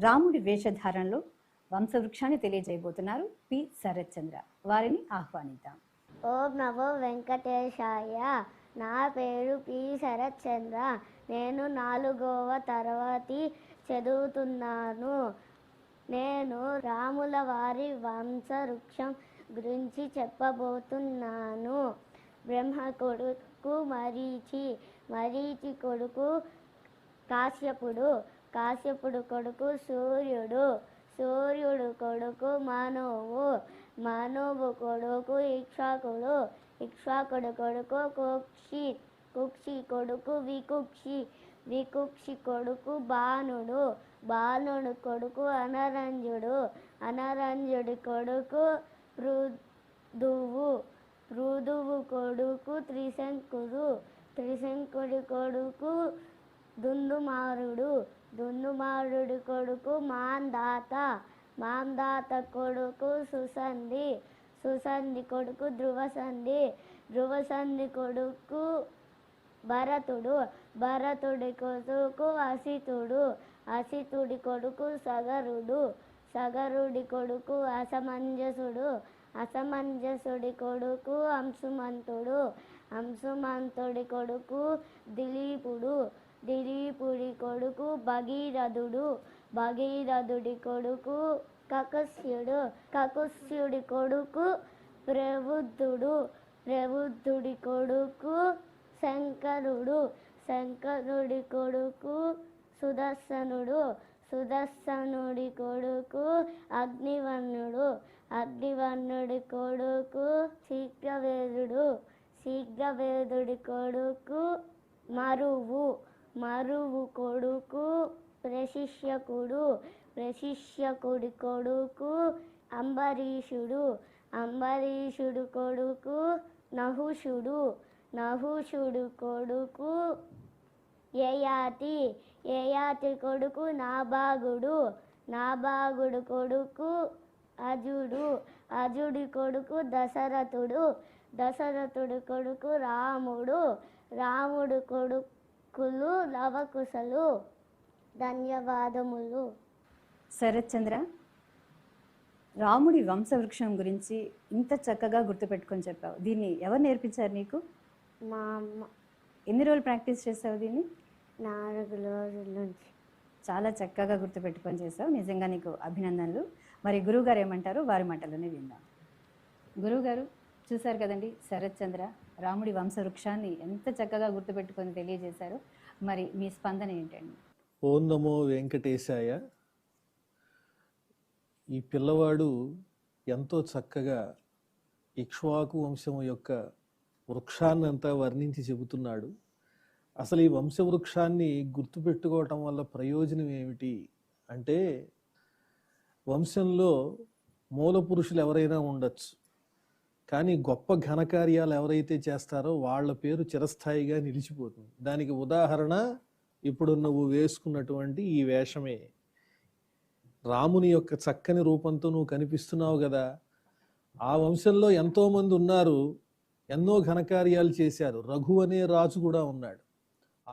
రాముడి వేషధారణలో వంశవృక్షాన్ని తెలియజేయబోతున్నారు పి. శరత్ చంద్ర వారిని ఆహ్వానిద్దాం. ఓం నమో వెంకటేశాయ. నా పేరు పి. శరత్ చంద్ర నేను నాలుగవ తరగతి చదువుతున్నాను. నేను రాముల వారి వంశవృక్షం గురించి చెప్పబోతున్నాను. బ్రహ్మ కొడుకు మరీచి మరీచి కొడుకు కాశ్యపుడు కాశ్యపుడు కొడుకు సూర్యుడు. సూర్యుడు కొడుకు మానవు. మనువు కొడుకు ఇక్ష్వాకుడు. ఇక్షాకుడు కొడుకు కుక్షి. కుక్షి కొడుకు వికుక్షి. వికుక్షి కొడుకు బాణుడు. బాణుడు కొడుకు అనరంజుడు. అనరంజుడి కొడుకు రుదువు రుదువు కొడుకు త్రిశంకుడు. త్రిశంకుడి కొడుకు దుందుమారుడు. దున్నుమారుడి కొడుకు మాందాత మాందాత కొడుకు సుసంధి సుసంధి కొడుకు ధ్రువసంధి ధ్రువసంధి కొడుకు భరతుడు భరతుడి కొడుకు అసితుడు అసితుడి కొడుకు సగరుడు సగరుడి కొడుకు అసమంజసుడు అసమంజసుడి కొడుకు అంశుమంతుడు అంశుమంతుడి కొడుకు దిలీపుడు దిలీపుడి కొడుకు భగీరథుడు భగీరథుడి కొడుకు కకస్యుడు కకుస్యుడి కొడుకు ప్రబుద్ధుడు ప్రబుద్ధుడి కొడుకు శంకరుడు శంకరుడి కొడుకు సుదర్శనుడు సుదర్శనుడి కొడుకు అగ్నివర్ణుడు అగ్నివర్ణుడి కొడుకు శీఘ్రవేదుడు శీఘ్రవేదుడి కొడుకు మరువు. మరువు కొడుకు ప్రశిష్యకుడు ప్రశిష్యకుడి కొడుకు అంబరీషుడు అంబరీషుడు కొడుకు నహుషుడు నహుషుడు కొడుకు యయాతి యయాతి కొడుకు నాభాగుడు నాభాగుడు కొడుకు అజుడు అజుడి కొడుకు దశరథుడు దశరథుడి కొడుకు రాముడు రాముడు కొడుకు కొడుకులు లవకుశలు ధన్యవాదములు. శరత్ చంద్ర రాముడి వంశవృక్షం గురించి ఇంత చక్కగా గుర్తుపెట్టుకొని చెప్పావు. దీన్ని ఎవరు నేర్పించారు నీకు? మా అమ్మ. ఎన్ని రోజులు ప్రాక్టీస్ చేసావు దీన్ని? నాలుగు రోజుల నుంచి. చాలా చక్కగా గుర్తుపెట్టుకొని చేసావు. నిజంగా నీకు అభినందనలు. మరి గురువుగారు ఏమంటారో? వారి మాటలోనే విందాం. గురువుగారు చూశారు కదండి శరత్ చంద్ర రాముడి వంశవృక్షాన్ని ఎంత చక్కగా గుర్తుపెట్టుకొని తెలియజేశారు. మరి మీ స్పందన ఏంటండి? ఓం నమో వెంకటేశాయ. ఈ పిల్లవాడు ఎంతో చక్కగా ఇక్ష్వాకు వంశం యొక్క వృక్షాన్నంతా వర్ణించి చెబుతున్నాడు. అసలు ఈ వంశవృక్షాన్ని గుర్తుపెట్టుకోవటం వల్ల ప్రయోజనం ఏమిటి అంటే వంశంలో మూల పురుషులు ఎవరైనా ఉండొచ్చు. కానీ గొప్ప ఘనకార్యాలు ఎవరైతే చేస్తారో వాళ్ళ పేరు చిరస్థాయిగా నిలిచిపోతుంది. దానికి ఉదాహరణ ఇప్పుడు నువ్వు వేసుకున్నటువంటి ఈ వేషమే. రాముని యొక్క చక్కని రూపంతో నువ్వు కనిపిస్తున్నావు కదా. ఆ వంశంలో ఎంతోమంది ఉన్నారు ఎన్నో ఘనకార్యాలు చేశారు. రఘు అనే రాజు కూడా ఉన్నాడు.